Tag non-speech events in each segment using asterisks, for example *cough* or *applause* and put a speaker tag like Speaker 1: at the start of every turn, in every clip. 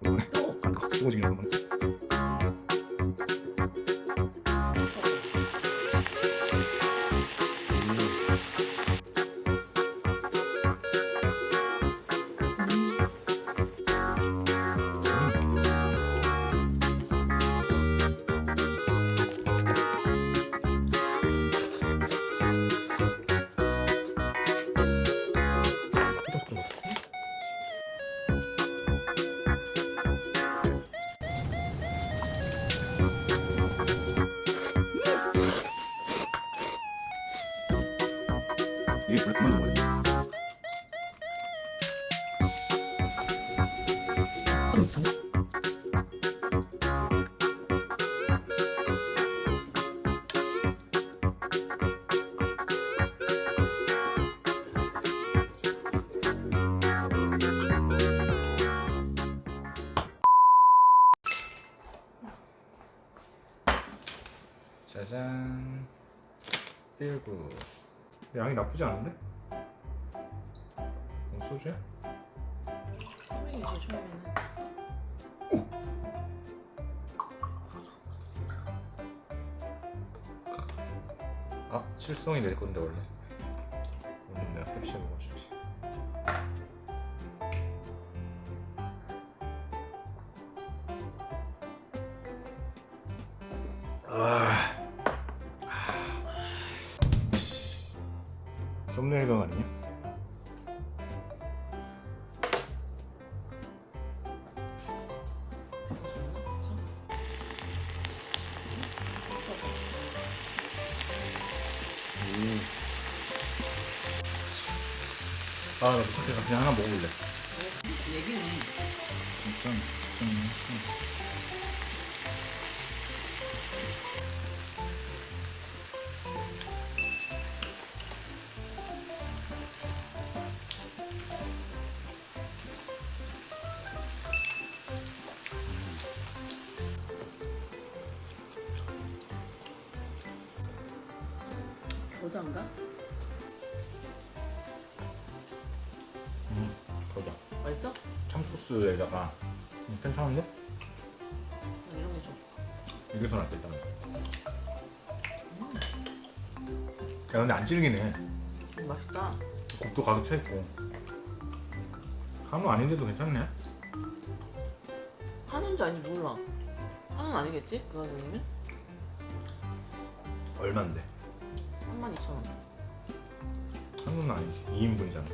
Speaker 1: 오랜만에
Speaker 2: 또
Speaker 1: 아, 뜨거워지긴 한번 필구. 양이 나쁘지 않은데? 어, 소주야?
Speaker 2: 소민이지 처음에는
Speaker 1: 아, 칠성이 낼 건데 원래. 아, 나 무섭게 그냥 하나 먹어볼래. 안 질기네.
Speaker 2: 음, 맛있다.
Speaker 1: 국도 가득 차 있고. 한우 아닌데도 괜찮네.
Speaker 2: 한우인지 아닌지 몰라. 한우는 아니겠지? 그 가격이면?
Speaker 1: 얼만데?
Speaker 2: 32,000원.
Speaker 1: 한우는 아니지. 2인분이잖아.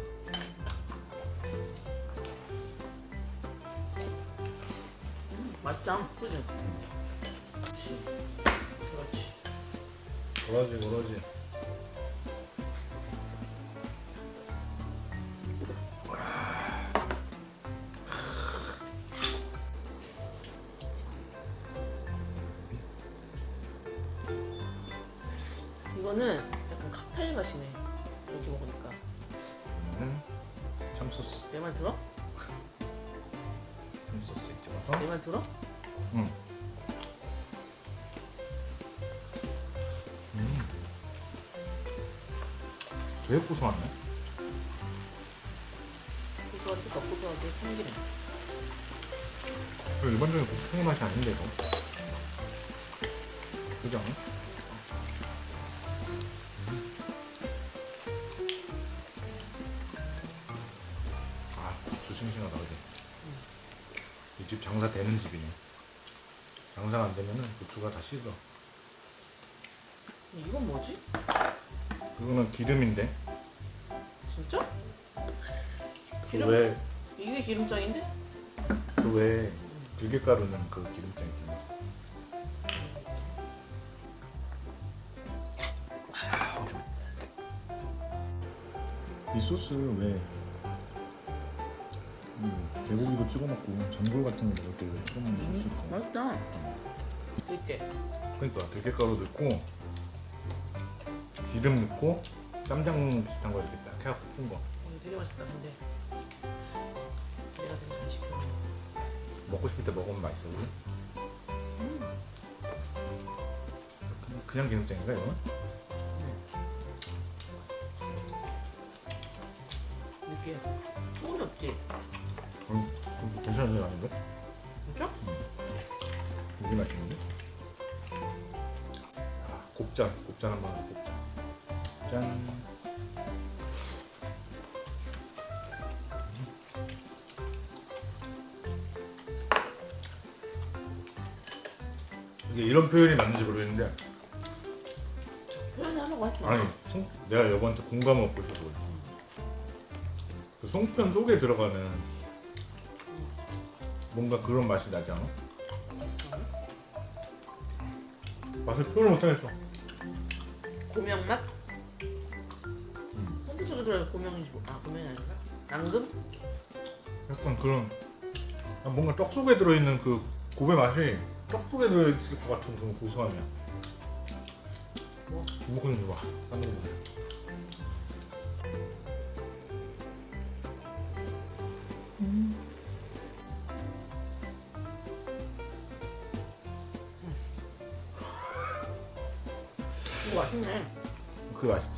Speaker 2: 음, 맛있다. 그지? 그렇지.
Speaker 1: 그러지, 그러지. 되게 고소하네.
Speaker 2: 고소하게 더 고소하게 참기름.
Speaker 1: 그 일반적인 곱창의 맛이 아닌데 이거. 그지 않아? 아 고추 싱싱하다 그지? 이 집 장사 되는 집이네. 장사가 안 되면은 고추가 다 식어.
Speaker 2: 이건 뭐지?
Speaker 1: 그거는 기름인데.
Speaker 2: 진짜?
Speaker 1: 그
Speaker 2: 기름?
Speaker 1: 왜,
Speaker 2: 이게 기름장인데?
Speaker 1: 그 왜, 들깨가루는 그 기름장이 있잖아. 이 소스 왜 이 개고기도 찍어 먹고 전골 같은 거 먹을 때왜 찍어 먹는 소스일까?
Speaker 2: 맛있다. 들깨.
Speaker 1: 그러니까 들깨가루 넣고 기름 넣고 쌈장 비슷한 거 이렇게 쫙 해갖고 푼 거.
Speaker 2: 이거 되게 맛있다. 근데 내가 되게 잘 시켜.
Speaker 1: 먹고 싶을 때 먹으면 맛있어 우리?
Speaker 2: 음.
Speaker 1: 그냥- 그냥 기름장인가 이거는?
Speaker 2: 이렇게 소금이 없지?
Speaker 1: 그럼 괜찮은 거 아닌데?
Speaker 2: 진짜?
Speaker 1: 되게 맛있는데? 아, 곱창, 곱창 한번 곱창. 짠. 이게 이런 표현이 맞는지 모르겠는데
Speaker 2: 표현이 하려고 했지.
Speaker 1: 아니 송, 내가 여보한테 공감 얻고 있어서 그래. 그 송편 속에 들어가는 뭔가 그런 맛이 나지 않아? 맛을 표현을 못하겠어
Speaker 2: 고명 맛?
Speaker 1: 음.
Speaker 2: 속에 들어 고명이지 뭐. 아 고명이 아닌가? 앙금?
Speaker 1: 약간 그런 아, 뭔가 떡 속에 들어있는 그 고배 맛이 떡 속에 들어있을 것 같은 그런 고소함이야
Speaker 2: 뭐?
Speaker 1: 줘봐 딴 거는 뭐야?
Speaker 2: 이거 맛있네.
Speaker 1: 그거 맛있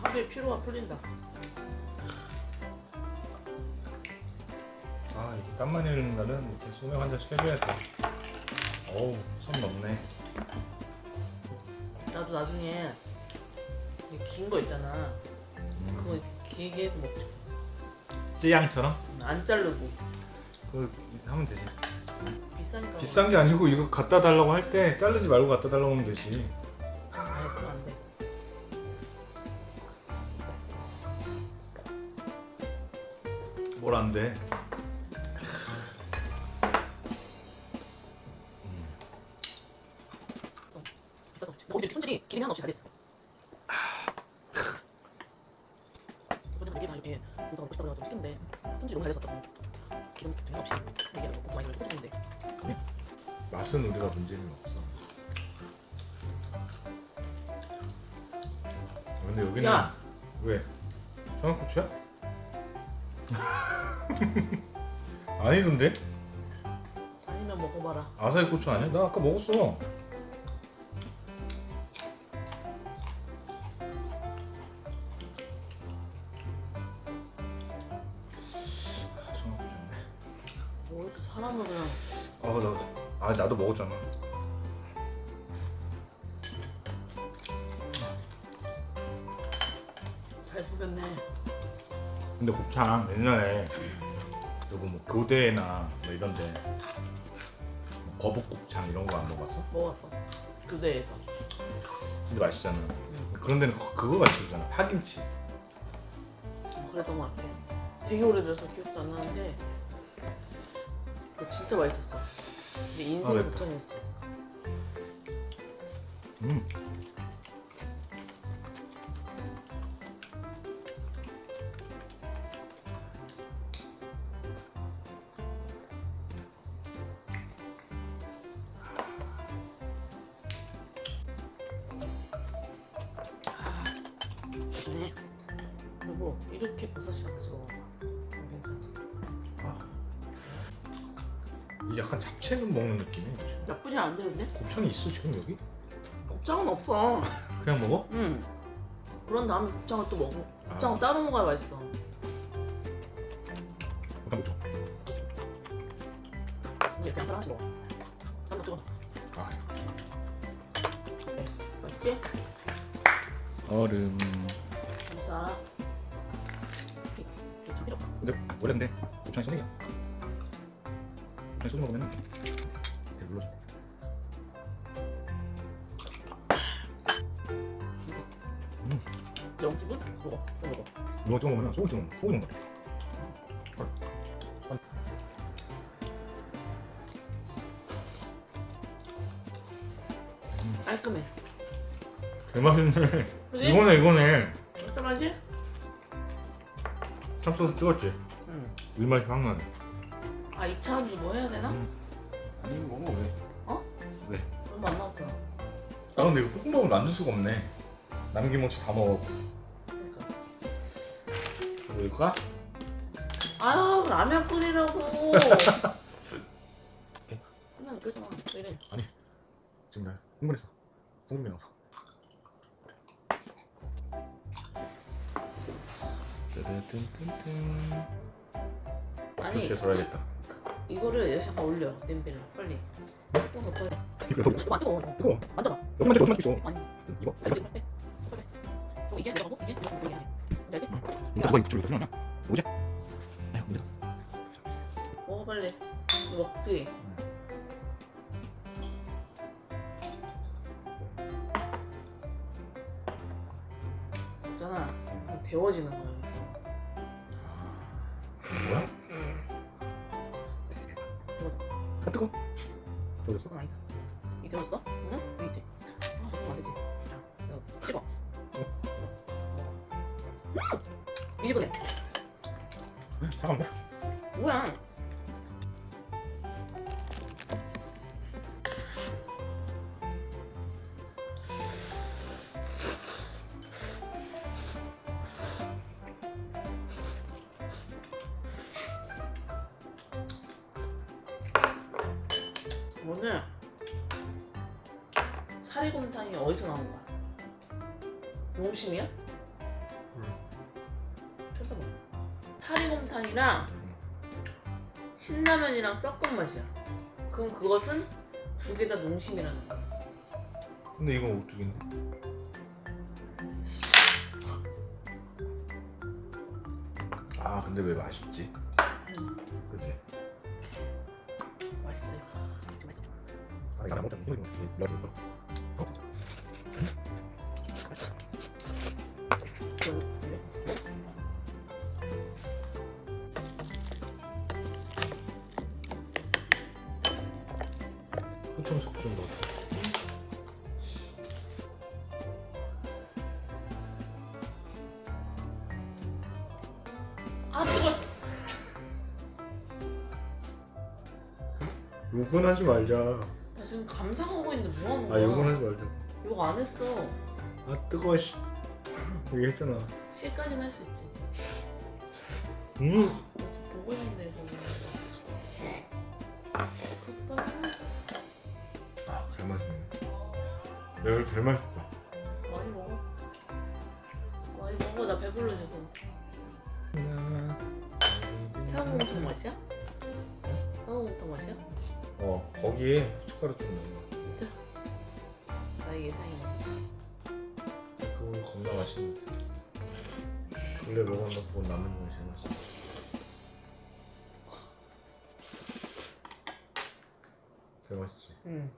Speaker 1: 지?
Speaker 2: 하루에 피로가 풀린다.
Speaker 1: 아 이게 땀 많이 흘리는 날은 이렇게 소맥 한 잔씩 해줘야 돼 어우 손 넘네
Speaker 2: 나도 나중에 긴 거 있잖아. 그거 이렇게 길게 해서 먹고 싶어.
Speaker 1: 찌양처럼?
Speaker 2: 안 자르고.
Speaker 1: 그거 하면 되지
Speaker 2: 비싸니까.
Speaker 1: 비싼 게 아니고 이거 갖다 달라고 할 때 자르지 말고 갖다 달라고 하면 되지
Speaker 2: 안 돼? 비싸서. 근데 손질이 기름이 하나 없이 잘 됐어. 이번에 이게 다 이렇게 공사가 먹고 싶다고 해가지고 시켰는데 손질이 너무 잘 됐었거든. 기름 전혀 없이 이게 고구 많이 꽂아주는데
Speaker 1: 맛은 우리가 문제는 없어 근데 여기는
Speaker 2: 야!
Speaker 1: 왜? 청양고추야? *laughs* 아니던데?
Speaker 2: 아니면 먹어봐라.
Speaker 1: 아사히 고추 아니야? 나 아까 먹었어
Speaker 2: 뭐
Speaker 1: 교대나 뭐 이런데 뭐 거북곱창 이런 거 안 먹어봤어?
Speaker 2: 먹었어. 교대에서.
Speaker 1: 근데 맛있잖아. 그런 데는 거- 그거 맛있잖아. 파김치.
Speaker 2: 그랬던 것 같아. 되게 오래돼서 기억도 안 나는데 그거 진짜 맛있었어. 근데
Speaker 1: 아,
Speaker 2: 인생이
Speaker 1: 맵다.
Speaker 2: 곱창이었어.
Speaker 1: 음. 있어 지금 여기?
Speaker 2: 곱창은 없어. *laughs*
Speaker 1: 그냥 먹어?
Speaker 2: 응. 그런 다음에 곱창을 또 먹어. 곱창은
Speaker 1: 아.
Speaker 2: 따로 먹어야 맛있어.
Speaker 1: 일단 먹자.
Speaker 2: 근데 그냥 하나씩 먹어. 한번 찍어.
Speaker 1: 아,
Speaker 2: 맛있지?
Speaker 1: 얼음.
Speaker 2: 감사. 이게 참 필요 없어.
Speaker 1: 근데 원래인데 곱창이 소맥이야. 그냥 소주 먹으면 배불러 이거 찍어 먹으면 소금 찍어 먹는 소금 먹는 거.
Speaker 2: 깔끔해.
Speaker 1: 대맛있네.
Speaker 2: 그지?
Speaker 1: 이거네 이거네.
Speaker 2: 깔끔하지?
Speaker 1: 참소스 찍었지.
Speaker 2: 응.
Speaker 1: 일맛이 확 나네.
Speaker 2: 아 2차원도 뭐 해야 되나?
Speaker 1: 아니 이거 먹어 왜?
Speaker 2: 어?
Speaker 1: 왜?
Speaker 2: 얼마 안 남았잖아.
Speaker 1: 아 근데 이거 볶음밥을 만들 수가 없네. 남김없이 다 먹어.
Speaker 2: 먹을까? 아유 라면 끓이라고. 맨날 이러잖아. 이래?
Speaker 1: 아니 지금 나 흥분했어 성분이어서
Speaker 2: 아니
Speaker 1: 돌아야겠다
Speaker 2: 이거를 잠깐 올려 냄비를 빨리.
Speaker 1: 이거
Speaker 2: 너무 어, 뜨거워. 만져봐.
Speaker 1: 너무 만져 너무 만져 이거
Speaker 2: 아, 어, 이게 내가 고 이게 뭐고? 이게 알지?
Speaker 1: 이거 누가 이쪽으로 들어오냐? 오자. 아유, 근데
Speaker 2: 먹어 빨리 이거 먹지 있잖아 데워지는 거야? 음! 미지근해
Speaker 1: 잠깐만.
Speaker 2: 뭐야 그것은 두 개 다 농심이라는 거야.
Speaker 1: 근데 이건 오뚜기인데? 아 근데 왜 맛있지?
Speaker 2: 음,
Speaker 1: 그지?
Speaker 2: 맛있어요.
Speaker 1: 아 이거 안 먹잖아. 이거 이거 이거 욕은 하지 말자.
Speaker 2: 나 지금 감상하고 있는데 뭐 하는
Speaker 1: 아
Speaker 2: 거야?
Speaker 1: 욕은 하지 말자.
Speaker 2: 이거 안 했어.
Speaker 1: 아 뜨거워 씨. 얘기했잖아.
Speaker 2: C까지는 할 수 있지.
Speaker 1: 음.
Speaker 2: 나 지금 보고 있는데 이거.
Speaker 1: 아잘 맛있네. 내가 제일 맛있다.
Speaker 2: 많이 먹어. 많이 먹어. 나 배불러 지금. 새우곰탕 맛이야? 새우곰탕 맛이야?
Speaker 1: 어 거기에 후춧가루 좀 넣어.
Speaker 2: 진짜? 나의 예상이
Speaker 1: 그거 겁나 맛있는데. 근래 먹어놓고 남은 중에 제일 맛있어. 제일 맛있지.
Speaker 2: 응.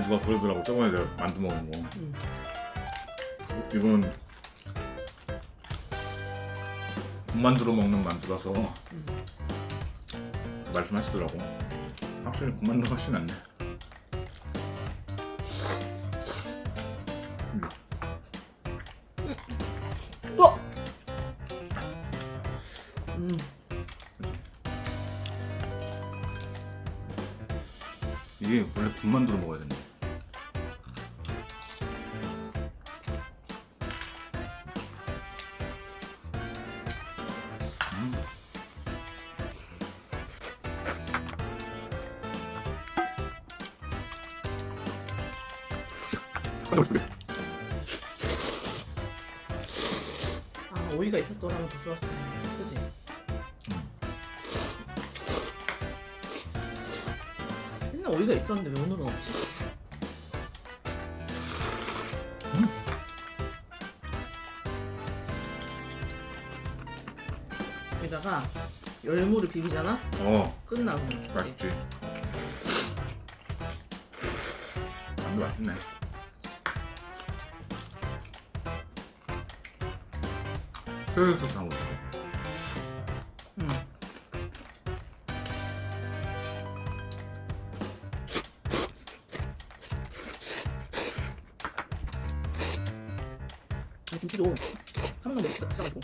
Speaker 1: 아 누가 그러더라고 저번에 내가 만두 먹은 거
Speaker 2: 음.
Speaker 1: 이거는 군만두로 먹는 만두라서
Speaker 2: 음.
Speaker 1: 말씀하시더라고 확실히 군만두가 훨씬 낫네
Speaker 2: 또. 음.
Speaker 1: 이게 원래 군만두로 먹어야 된대
Speaker 2: 있었는데 왜 오늘은 없지? 여기다가 열무를 비비잖아?
Speaker 1: 어.
Speaker 2: 끝나고
Speaker 1: 맛있지. 만두 맛있네. 뼈에서 다 먹어
Speaker 2: 3kg 3만 원 싸고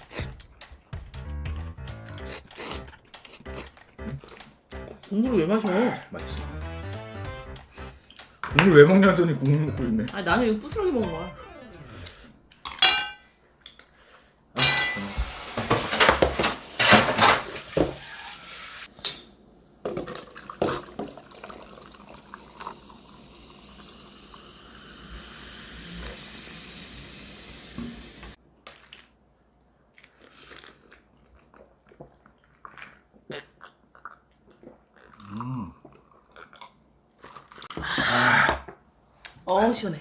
Speaker 2: 국물을 왜 마셔?
Speaker 1: 맛있어. 국물 왜 먹냐 더니 국물 먹고 있네.
Speaker 2: 아 나는 이거 부스러기 먹은 거야. 어 시원해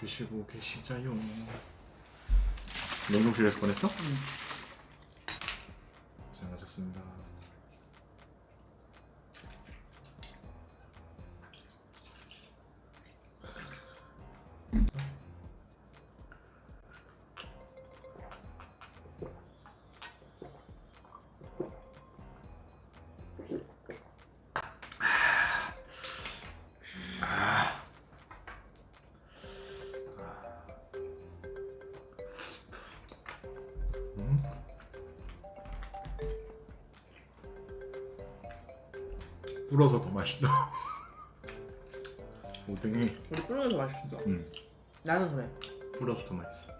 Speaker 1: 드시고 계시자요 냉동실에서 꺼냈어?
Speaker 2: 응.
Speaker 1: 불어서 더 맛있다. 오뎅이.
Speaker 2: 우리 끓여서 맛있어.
Speaker 1: 음,
Speaker 2: 나는 그래.
Speaker 1: 불어서 더 맛있어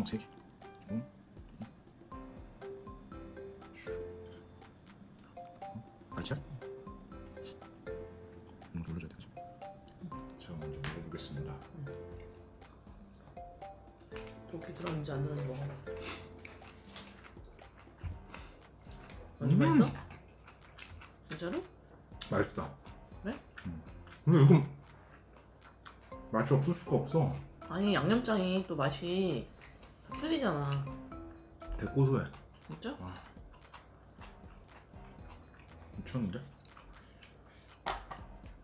Speaker 1: 어, 세 개. 응? 알지야? 음, 눌러줘야 되지. 제가 먼저 먹어보겠습니다.
Speaker 2: 그렇게 들었는지 안 들었는지 먹어봐 완전
Speaker 1: 음.
Speaker 2: 맛있어? 진짜로?
Speaker 1: 맛있다.
Speaker 2: 네?
Speaker 1: 음. 근데 이건 맛이 없을 수가 없어.
Speaker 2: 아니 양념장이 또 맛이 다 틀리잖아.
Speaker 1: 되게 고소해.
Speaker 2: 진짜?
Speaker 1: 미쳤는데?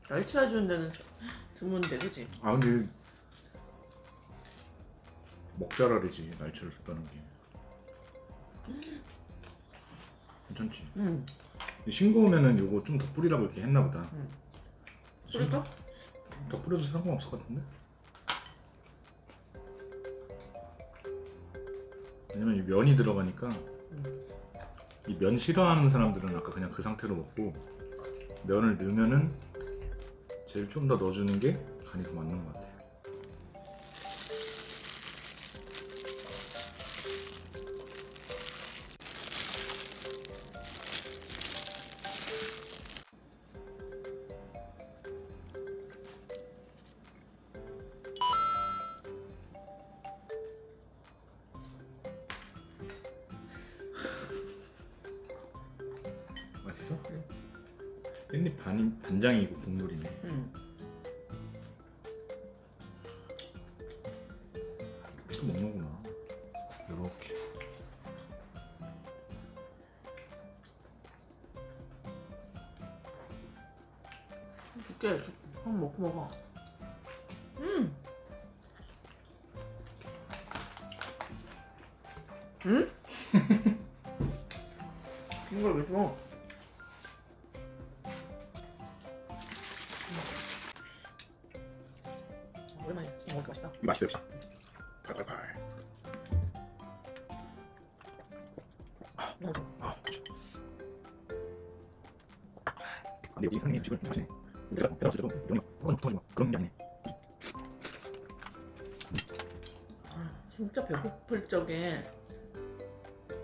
Speaker 2: 날치알 주는 데는 드문 데 그지?
Speaker 1: 아 근데 먹자랄이지 날치를 줬다는 게. 괜찮지.
Speaker 2: 응.
Speaker 1: 싱거우면은 요거 좀 더 뿌리라고 이렇게 했나 보다.
Speaker 2: 그럴까?
Speaker 1: 더 뿌려도 상관없을 것 같은데? 왜냐면 이 면이 들어가니까 이 면 싫어하는 사람들은 아까 그냥 그 상태로 먹고 면을 넣으면은 제일 좀 더 넣어주는 게 간이 더 맞는 것 같아 반, 반장이고 국물이네.
Speaker 2: 오랜만에 먹으니까 맛있다.
Speaker 1: 맛있어 역시. 팔팔팔.
Speaker 2: 너무 좋아.
Speaker 1: 아. 근데 여기 지금 좀 하시네. 우리가 배웠을 때도 거 어, 좀 그런 게 아니네.
Speaker 2: 아, 진짜 배고플 적에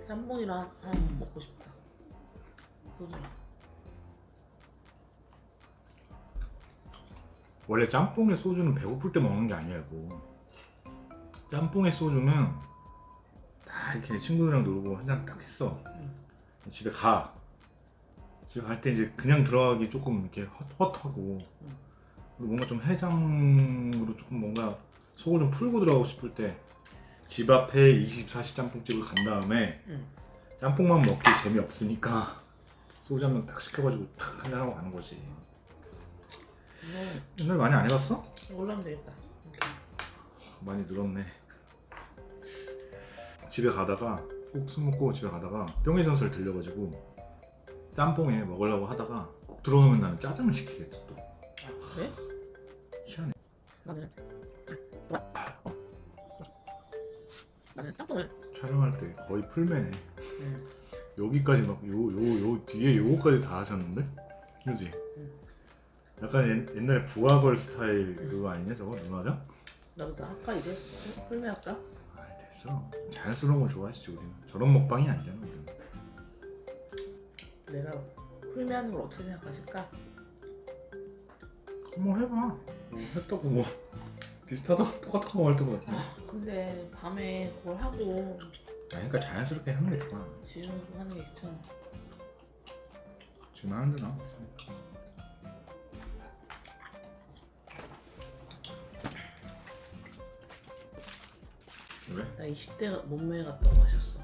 Speaker 2: 짬뽕이랑 한번 먹고 싶다. 그지?
Speaker 1: 원래 짬뽕의 소주는 배고플 때 먹는 게 아니라고. 짬뽕의 소주는 다 이렇게 친구들이랑 놀고 한 잔 딱 했어. 집에 가. 집에 갈 때 이제 그냥 들어가기 조금 이렇게 헛헛하고 뭔가 좀 해장으로 조금 뭔가 속을 좀 풀고 들어가고 싶을 때 집 앞에 24시 짬뽕집을 간 다음에
Speaker 2: 응.
Speaker 1: 짬뽕만 먹기 재미없으니까 소주 한병딱 시켜가지고 탁 한잔 하고 가는 거지.
Speaker 2: 이거
Speaker 1: 옛날에 많이 안 해봤어?
Speaker 2: 올라면 되겠다.
Speaker 1: 많이 늘었네. 집에 가다가 꼭 술 먹고 집에 가다가 뿅해전설 들려가지고 짬뽕에 먹으려고 하다가 꼭 들어오면 나는 짜장을 시키겠어 또.
Speaker 2: 아, 그래?
Speaker 1: 희한해.
Speaker 2: 나는 나는 짬뽕을
Speaker 1: 촬영할 때 거의 풀매네.
Speaker 2: 응.
Speaker 1: 여기까지 막 요 요 요 뒤에 요거까지 다 하셨는데? 그지?
Speaker 2: 응.
Speaker 1: 약간 옛, 옛날에 부하걸 스타일 그거 아니냐 저거 누나죠?
Speaker 2: 나도 다 할까 이제? 풀메 할까?
Speaker 1: 아 됐어. 자연스러운 거 좋아하시지 우리는. 저런 먹방이 아니잖아 우리는.
Speaker 2: 내가 풀메 하는 걸 어떻게 생각하실까?
Speaker 1: 한번 해봐. 뭐 했다고 뭐 비슷하다 똑같은 거할 때가 같아.
Speaker 2: 아, 근데 밤에 그걸 하고
Speaker 1: 그러니까 자연스럽게 하는 게 좋아.
Speaker 2: 지금 하는 게 귀찮아.
Speaker 1: 지금 하는 데 나. 왜?
Speaker 2: 나 20대 몸매 같다고 하셨어.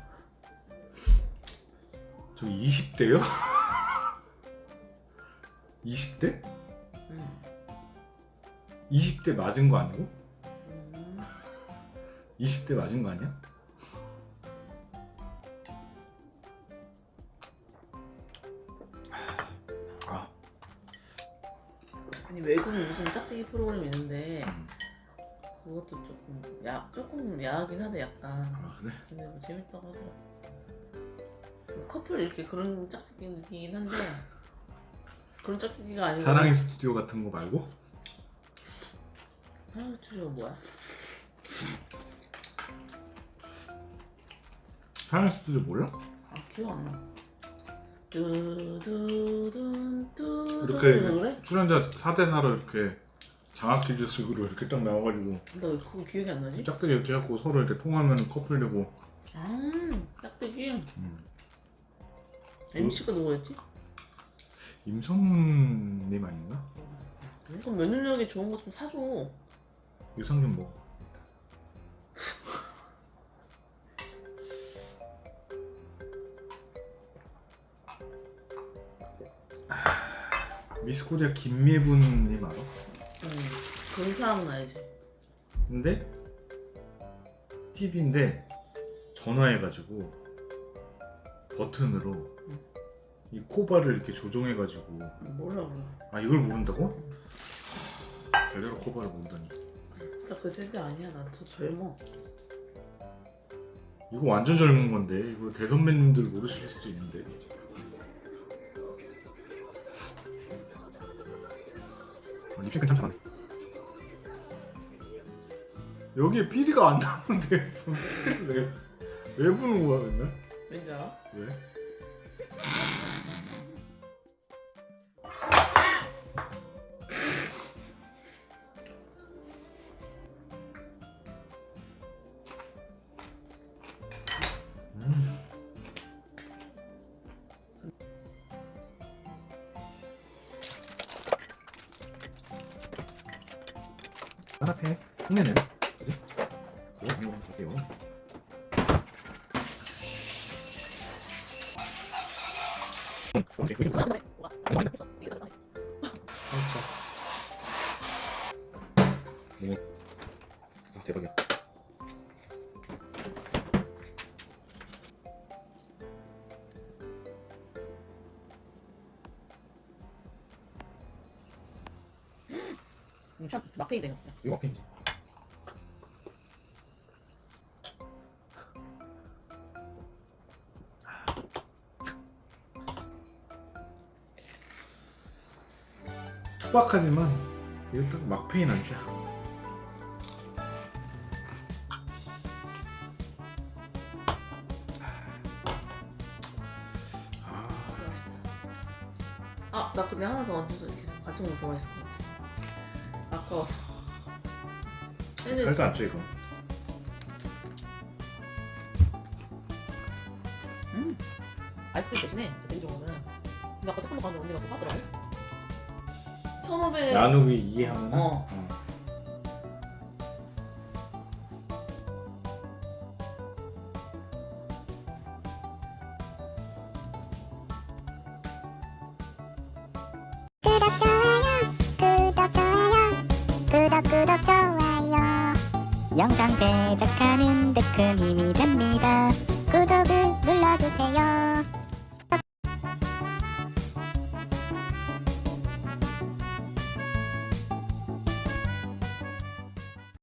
Speaker 1: 저 20대요? 20대? *laughs*
Speaker 2: 응.
Speaker 1: 20대 맞은 거 아니고?
Speaker 2: 음,
Speaker 1: 20대 맞은 거 아니야? 아,
Speaker 2: 아니 외국 무슨 짝짓기 프로그램 있는데
Speaker 1: 음.
Speaker 2: 그것도 조금 야 조금 야하긴 하대 약간.
Speaker 1: 아 그래?
Speaker 2: 근데 뭐 재밌다고 하더라. 그 커플 이렇게 그런 짝짓기긴 한데 그런 짝짓기가 아니고
Speaker 1: 사랑의 스튜디오 같은 거 말고?
Speaker 2: 사랑의 스튜디오가 뭐야?
Speaker 1: 사랑의 스튜디오 몰라?
Speaker 2: 아 기억 안 나. 뚜두둔 뚜두
Speaker 1: 이렇게
Speaker 2: 그래?
Speaker 1: 출연자 4대4로 이렇게 장학 퀴즈식으로 이렇게 딱 나와가지고
Speaker 2: 나왜 그거 기억이 안 나지?
Speaker 1: 짝대기 이렇게 해갖고 서로 이렇게 통하면 커플 되고
Speaker 2: 아 짝짓기
Speaker 1: 음.
Speaker 2: MC가 누구였지?
Speaker 1: 임성님 아닌가?
Speaker 2: 그럼 면역력이 좋은 거 좀 사줘.
Speaker 1: 유성균 뭐 아, 미스코리아 김예분님 알아?
Speaker 2: 응. 그 사람은 알지.
Speaker 1: 근데 TV인데 전화해가지고 버튼으로 이 코바를 이렇게 조정해가지고
Speaker 2: 몰라 몰라.
Speaker 1: 아 이걸 모른다고? 별대로 코바를 모른다니
Speaker 2: 나그 세대 아니야. 나 더 젊어.
Speaker 1: 이거 완전 젊은 건데 이거 대선배님들 모르실 수도 있는데 어, 립싱크 참 잘하네 여기에 피리가 안 나오는데 왜, 왜 부는 거야 맨날?
Speaker 2: 왠지 알아?
Speaker 1: 왜? 하나 패 흉내내 는 그지? 그거 아니고 볼게요 오케이 이게
Speaker 2: 나 근데 뭐가 안 했어. 이
Speaker 1: 투박하지만 이거 딱 막페인 안주야. 아,
Speaker 2: 아, 나 근데 하나 더 얹어서 이렇게 같이 먹으면 더 맛있을 것 같아. 근데
Speaker 1: 살도 안쪄 이거.
Speaker 2: 음. 아이스크림 대신에 저 개인적으로는 근데 아까 태권도 가는데 언니가 뭐 사더라고. 1,500
Speaker 1: 나누기 이해하면
Speaker 2: 어.
Speaker 3: 구